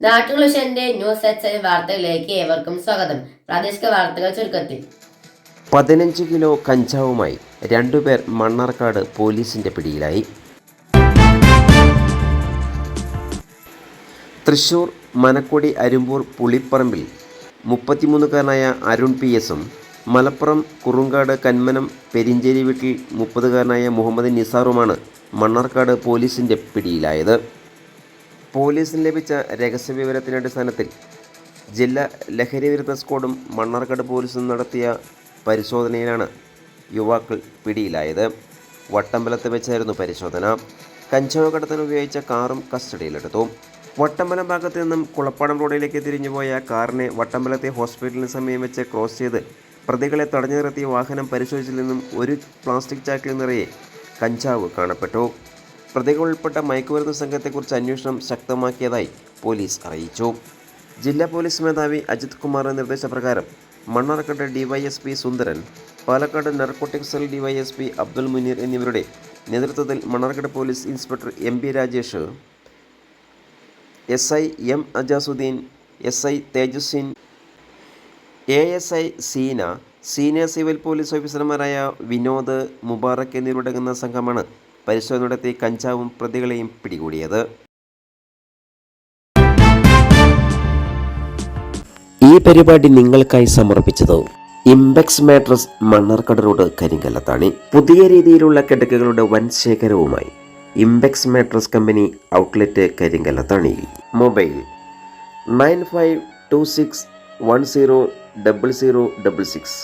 നാട്ടുകുളിഷന്റെ news H വാർത്തകളിലേക്ക് ഏവർക്കും സ്വാഗതം. പ്രാദേശിക വാർത്തകൾ ചുരുക്കത്തിൽ. പതിനഞ്ച് കിലോ കഞ്ചാവുമായി രണ്ടുപേർ മണ്ണാർക്കാട് പോലീസിന്റെ പിടിയിലായി. തൃശൂർ മനക്കൊടി അരുമ്പൂർ പുളിപ്പറമ്പിൽ മുപ്പത്തിമൂന്നുകാരനായ അരുൺ പി എസും മലപ്പുറം കുറുങ്കാട് കന്മനം പെരിഞ്ചേരി വീട്ടിൽ മുപ്പതുകാരനായ മുഹമ്മദ് നിസാറുമാണ് മണ്ണാർക്കാട് പോലീസിന്റെ പിടിയിലായത്. പോലീസിന് ലഭിച്ച രഹസ്യവിവരത്തിന്റെ അടിസ്ഥാനത്തിൽ ജില്ലാ ലഹരി വിരുദ്ധ സ്ക്വാഡും മണ്ണാർക്കാട് പോലീസും നടത്തിയ പരിശോധനയിലാണ് യുവാക്കൾ പിടിയിലായത്. വട്ടമ്പലത്ത് വെച്ചായിരുന്നു പരിശോധന. കഞ്ചാവ് കടത്തിന് ഉപയോഗിച്ച കാറും കസ്റ്റഡിയിലെടുത്തു. വട്ടമ്പലം ഭാഗത്ത് നിന്നും കുളപ്പാടം റോഡിലേക്ക് തിരിഞ്ഞുപോയ കാറിനെ വട്ടമ്പലത്തെ ഹോസ്പിറ്റലിന് സമയം വെച്ച് ക്രോസ് ചെയ്ത് പ്രതികളെ തടഞ്ഞു നിർത്തിയ വാഹനം പരിശോധിച്ചതിൽ നിന്നും ഒരു പ്ലാസ്റ്റിക് ചാക്കിൽ നിറയെ കഞ്ചാവ് കാണപ്പെട്ടു. പ്രതികൾ ഉൾപ്പെട്ട മയക്കുമരുന്ന് സംഘത്തെക്കുറിച്ച് അന്വേഷണം ശക്തമാക്കിയതായി പോലീസ് അറിയിച്ചു. ജില്ലാ പോലീസ് മേധാവി അജിത് കുമാറിന്റെ നിർദ്ദേശപ്രകാരം Mannarkkad DYSP Sundaran Palakkad narcotic cell DYSP Abdul Muneer എന്നിവരുടെ നേതൃത്വത്തിൽ Mannarkkad police inspector M P Rajesh S I M Ajasuddeen S I Thejaswin A S I Seena senior civil police ഓഫീസർമാരായ വിനോദ് മുബാറക് എന്നിവരടങ്ങുന്ന സംഘമാണ് പരിശോധന നടത്തി കഞ്ചാവും പ്രതികളെയും പിടികൂടിയത്. ഈ പരിപാടി നിങ്ങൾക്കായി സമർപ്പിച്ചത് ഇംബെക്സ് മാട്രസ് മണ്ണാർക്കട റോഡ് കരിങ്കല്ലത്താണി. പുതിയ രീതിയിലുള്ള കിടക്കുകളുടെ വൻ ശേഖരവുമായി ഇംബെക്സ് mattress company outlet കരിങ്കല്ലത്താണിയിൽ mobile nine five two six one zero double zero double six.